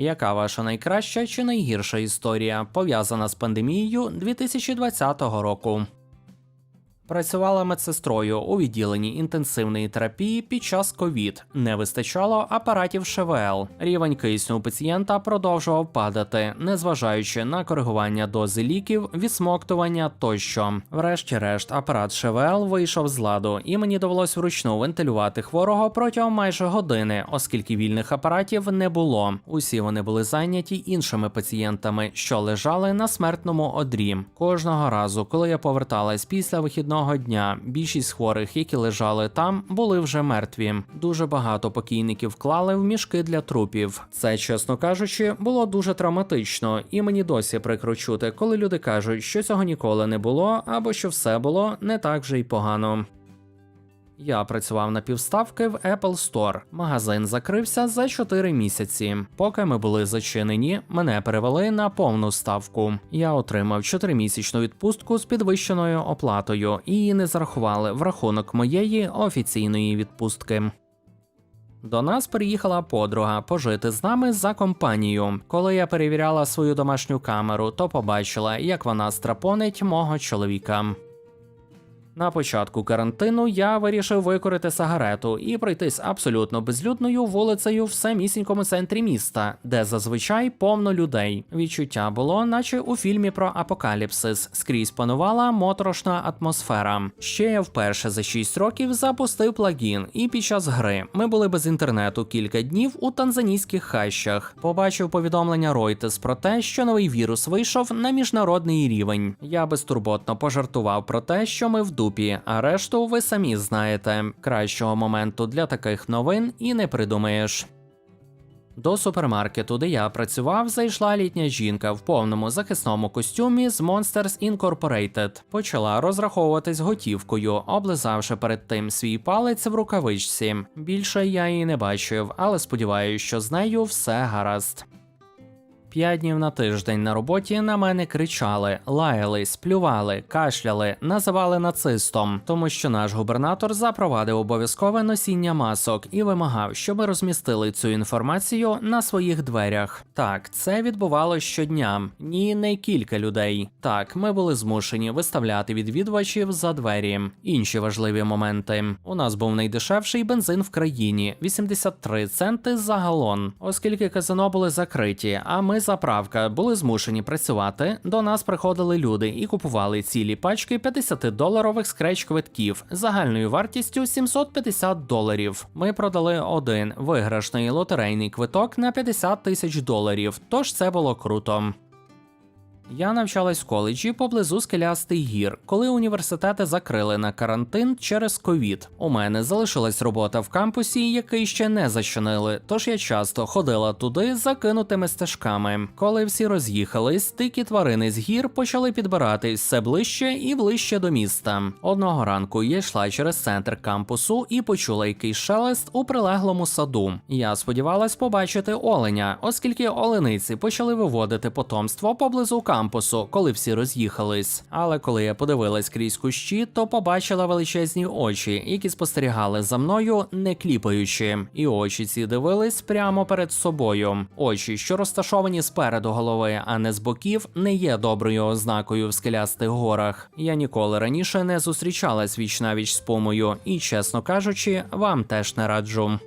Яка ваша найкраща чи найгірша історія пов'язана з пандемією 2020 року? Працювала медсестрою у відділенні інтенсивної терапії під час ковід. Не вистачало апаратів ШВЛ. Рівень кисню у пацієнта продовжував падати, незважаючи на коригування дози ліків, відсмоктування тощо. Врешті-решт, апарат ШВЛ вийшов з ладу, і мені довелось вручну вентилювати хворого протягом майже години, оскільки вільних апаратів не було. Усі вони були зайняті іншими пацієнтами, що лежали на смертному одрі. Кожного разу, коли я поверталась після вихідного дня, більшість хворих, які лежали там, були вже мертві. Дуже багато покійників вклали в мішки для трупів. Це, чесно кажучи, було дуже травматично, і мені досі прикро чути, коли люди кажуть, що цього ніколи не було, або що все було не так вже й погано. Я працював на півставки в Apple Store. Магазин закрився за 4 місяці. Поки ми були зачинені, мене перевели на повну ставку. Я отримав 4-місячну відпустку з підвищеною оплатою і її не зарахували в рахунок моєї офіційної відпустки. До нас приїхала подруга пожити з нами за компанію. Коли я перевіряла свою домашню камеру, то побачила, як вона страпонить мого чоловіка. На початку карантину я вирішив викорити сигарету і пройтись абсолютно безлюдною вулицею в самісінькому центрі міста, де зазвичай повно людей. Відчуття було, наче у фільмі про апокаліпсис, скрізь панувала моторошна атмосфера. Ще я вперше за 6 років запустив плагін, і під час гри ми були без інтернету кілька днів у танзанійських хащах. Побачив повідомлення Reuters про те, що новий вірус вийшов на міжнародний рівень. Я безтурботно пожартував про те, що ми в дупі, а решту ви самі знаєте. Кращого моменту для таких новин і не придумаєш. До супермаркету, де я працював, зайшла літня жінка в повному захисному костюмі з Monsters Incorporated. Почала розраховуватись готівкою, облизавши перед тим свій палець в рукавичці. Більше я її не бачив, але сподіваюся, що з нею все гаразд. П'ять днів на тиждень на роботі на мене кричали, лаяли, сплювали, кашляли, називали нацистом, тому що наш губернатор запровадив обов'язкове носіння масок і вимагав, щоб розмістили цю інформацію на своїх дверях. Так, це відбувалося щодня. Ні, не кілька людей. Так, ми були змушені виставляти відвідувачів за двері. Інші важливі моменти. У нас був найдешевший бензин в країні 83 центи за галон, оскільки казино були закриті. А ми заправка були змушені працювати. До нас приходили люди і купували цілі пачки 50-доларових скреч-квитків загальною вартістю 750 доларів. Ми продали один виграшний лотерейний квиток на 50 тисяч доларів. Тож це було круто. Я навчалась в коледжі поблизу скелястих гір, коли університети закрили на карантин через ковід. У мене залишилась робота в кампусі, який ще не зачинили. Тож я часто ходила туди закинутими стежками. Коли всі роз'їхались, дикі тварини з гір почали підбиратись все ближче і ближче до міста. Одного ранку я йшла через центр кампусу і почула якийсь шелест у прилеглому саду. Я сподівалась побачити оленя, оскільки олениці почали виводити потомство поблизу кампусу кампусу, коли всі роз'їхались. Але коли я подивилась крізь кущі, то побачила величезні очі, які спостерігали за мною, не кліпаючи. І очі ці дивились прямо перед собою. Очі, що розташовані спереду голови, а не з боків, не є доброю ознакою в скелястих горах. Я ніколи раніше не зустрічалась віч навіч з помою, і, чесно кажучи, вам теж не раджу.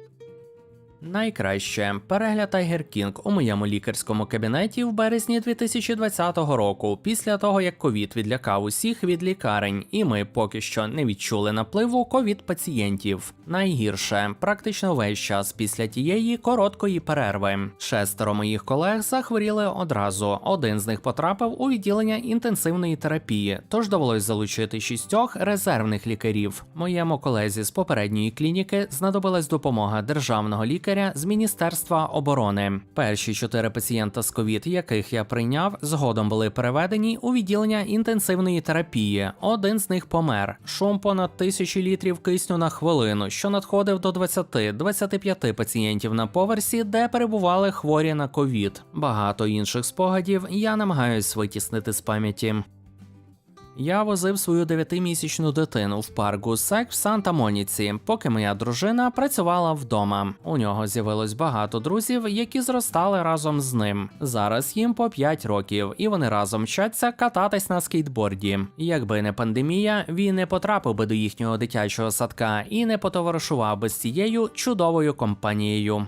Найкраще перегляд Tiger King у моєму лікарському кабінеті в березні 2020 року, після того як ковід відлякав усіх від лікарень, і ми поки що не відчули напливу ковід пацієнтів. Найгірше практично весь час після тієї короткої перерви. Шестеро моїх колег захворіли одразу. Один з них потрапив у відділення інтенсивної терапії, тож довелось залучити шістьох резервних лікарів. Моєму колезі з попередньої клініки знадобилась допомога державного лікаря лікаря з Міністерства оборони. Перші чотири пацієнта з ковід, яких я прийняв, згодом були переведені у відділення інтенсивної терапії. Один з них помер. Шум понад тисячі літрів кисню на хвилину, що надходив до 20-25 пацієнтів на поверсі, де перебували хворі на ковід. Багато інших спогадів я намагаюсь витіснити з пам'яті. Я возив свою дев'ятимісячну дитину в парк Гусек в Санта-Моніці, поки моя дружина працювала вдома. У нього з'явилось багато друзів, які зростали разом з ним. Зараз їм по 5 років, і вони разом вчаться кататись на скейтборді. Якби не пандемія, він не потрапив би до їхнього дитячого садка і не потоваришував би з цією чудовою компанією.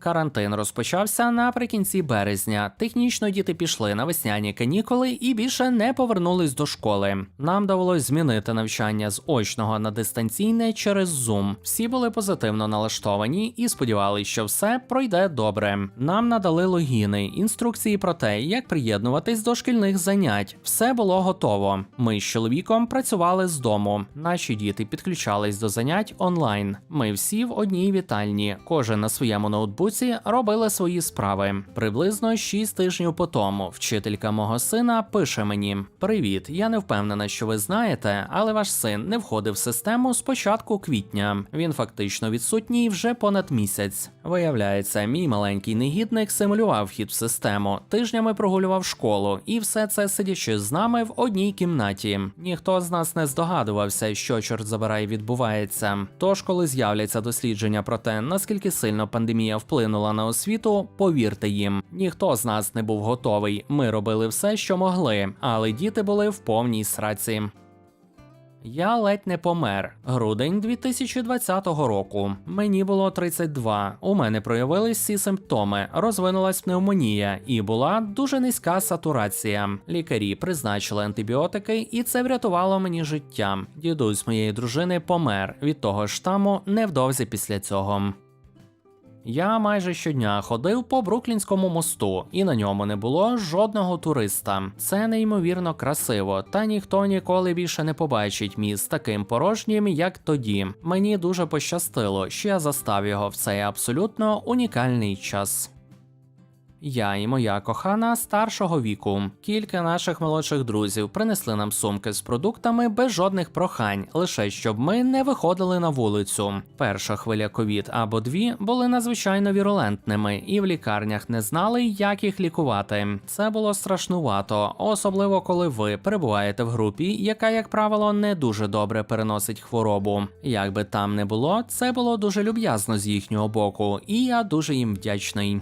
Карантин розпочався наприкінці березня. Технічно діти пішли на весняні канікули і більше не повернулись до школи. Нам довелось змінити навчання з очного на дистанційне через Zoom. Всі були позитивно налаштовані і сподівалися, що все пройде добре. Нам надали логіни, інструкції про те, як приєднуватись до шкільних занять. Все було готово. Ми з чоловіком працювали з дому. Наші діти підключались до занять онлайн. Ми всі в одній вітальні, кожен на своєму ноутбуці робили свої справи. Приблизно 6 тижнів по тому вчителька мого сина пише мені: Привіт, я не впевнена, що ви знаєте, але ваш син не входив в систему з початку квітня. Він фактично відсутній вже понад місяць. Виявляється, мій маленький негідник симулював вхід в систему, тижнями прогулював школу, і все це сидячи з нами в одній кімнаті. Ніхто з нас не здогадувався, що чорт забирай відбувається. Тож, коли з'являться дослідження про те, наскільки сильно пандемія вплинула на освіту, повірте їм, ніхто з нас не був готовий. Ми робили все, що могли, але діти були в повній сраці. Я ледь не помер. Грудень 2020 року. Мені було 32. У мене проявились всі симптоми, розвинулась пневмонія і була дуже низька сатурація. Лікарі призначили антибіотики, і це врятувало мені життя. Дідусь моєї дружини помер від того штаму невдовзі після цього. Я майже щодня ходив по Бруклінському мосту, і на ньому не було жодного туриста. Це неймовірно красиво, та ніхто ніколи більше не побачить міст таким порожнім, як тоді. Мені дуже пощастило, що я застав його в цей абсолютно унікальний час. Я і моя кохана старшого віку. Кілька наших молодших друзів принесли нам сумки з продуктами без жодних прохань, лише щоб ми не виходили на вулицю. Перша хвиля ковід або дві були надзвичайно вірулентними, і в лікарнях не знали, як їх лікувати. Це було страшнувато, особливо коли ви перебуваєте в групі, яка, як правило, не дуже добре переносить хворобу. Як би там не було, це було дуже люб'язно з їхнього боку, і я дуже їм вдячний.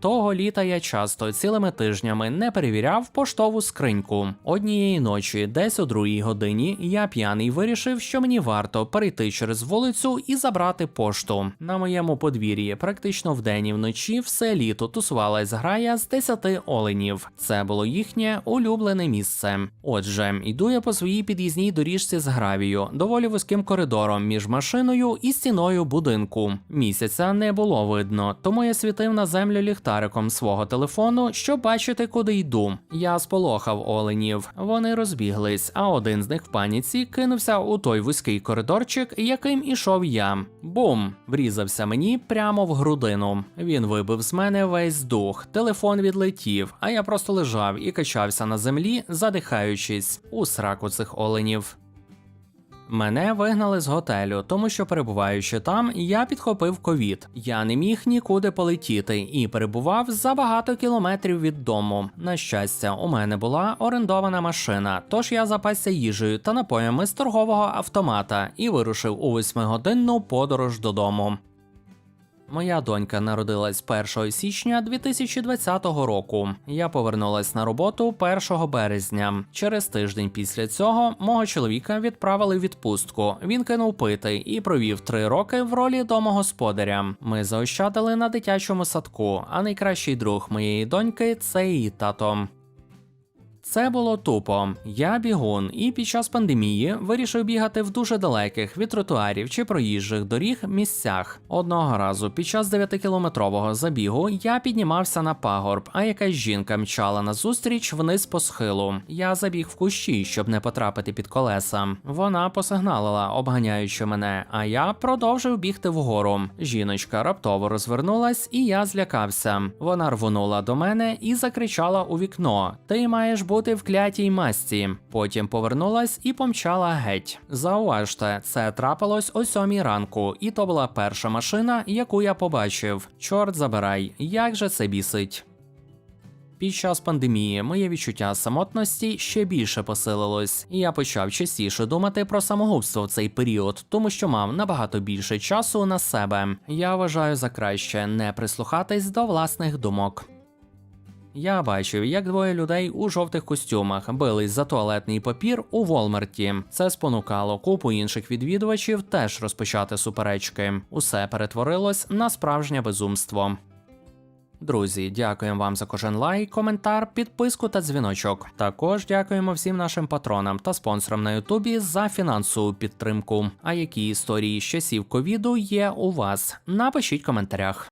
Того літа я часто цілими тижнями не перевіряв поштову скриньку. Однієї ночі, десь о другій годині, я п'яний вирішив, що мені варто перейти через вулицю і забрати пошту. На моєму подвір'ї практично вдень і вночі все літо тусувалась грая з 10 оленів. Це було їхнє улюблене місце. Отже, йду я по своїй під'їзній доріжці з гравію, доволі вузьким коридором між машиною і стіною будинку. Місяця не було видно, тому я світив на землю ліхтариком свого телефону, щоб бачити, куди йду. Я сполохав оленів. Вони розбіглись, а один з них в паніці кинувся у той вузький коридорчик, яким ішов я. Бум! Врізався мені прямо в грудину. Він вибив з мене весь дух, телефон відлетів, а я просто лежав і качався на землі, задихаючись у сраку цих оленів. Мене вигнали з готелю, тому що перебуваючи там, я підхопив ковід. Я не міг нікуди полетіти і перебував за багато кілометрів від дому. На щастя, у мене була орендована машина, тож я запасся їжею та напоями з торгового автомата і вирушив у восьмигодинну подорож додому. Моя донька народилась 1 січня 2020 року. Я повернулась на роботу 1 березня. Через тиждень після цього мого чоловіка відправили в відпустку. Він кинув пити і провів три роки в ролі домогосподаря. Ми заощадили на дитячому садку, а найкращий друг моєї доньки це її тато. Це було тупо. Я бігун, і під час пандемії вирішив бігати в дуже далеких від тротуарів чи проїжджих доріг місцях. Одного разу під час 9-кілометрового забігу я піднімався на пагорб, а якась жінка мчала назустріч вниз по схилу. Я забіг в кущі, щоб не потрапити під колеса. Вона посигналила, обганяючи мене, а я продовжив бігти вгору. Жіночка раптово розвернулась, і я злякався. Вона рвонула до мене і закричала у вікно: Ти маєш бути в клятій масці. Потім повернулась і помчала геть. Зауважте, це трапилось о сьомій ранку, і то була перша машина, яку я побачив. Чорт забирай, як же це бісить. Під час пандемії моє відчуття самотності ще більше посилилось, і я почав частіше думати про самогубство в цей період, тому що мав набагато більше часу на себе. Я вважаю за краще не прислухатись до власних думок. Я бачив, як двоє людей у жовтих костюмах бились за туалетний папір у Волмарті. Це спонукало купу інших відвідувачів теж розпочати суперечки. Усе перетворилось на справжнє безумство. Друзі, дякуємо вам за кожен лайк, коментар, підписку та дзвіночок. Також дякуємо всім нашим патронам та спонсорам на Ютубі за фінансову підтримку. А які історії з часів ковіду є у вас? Напишіть в коментарях.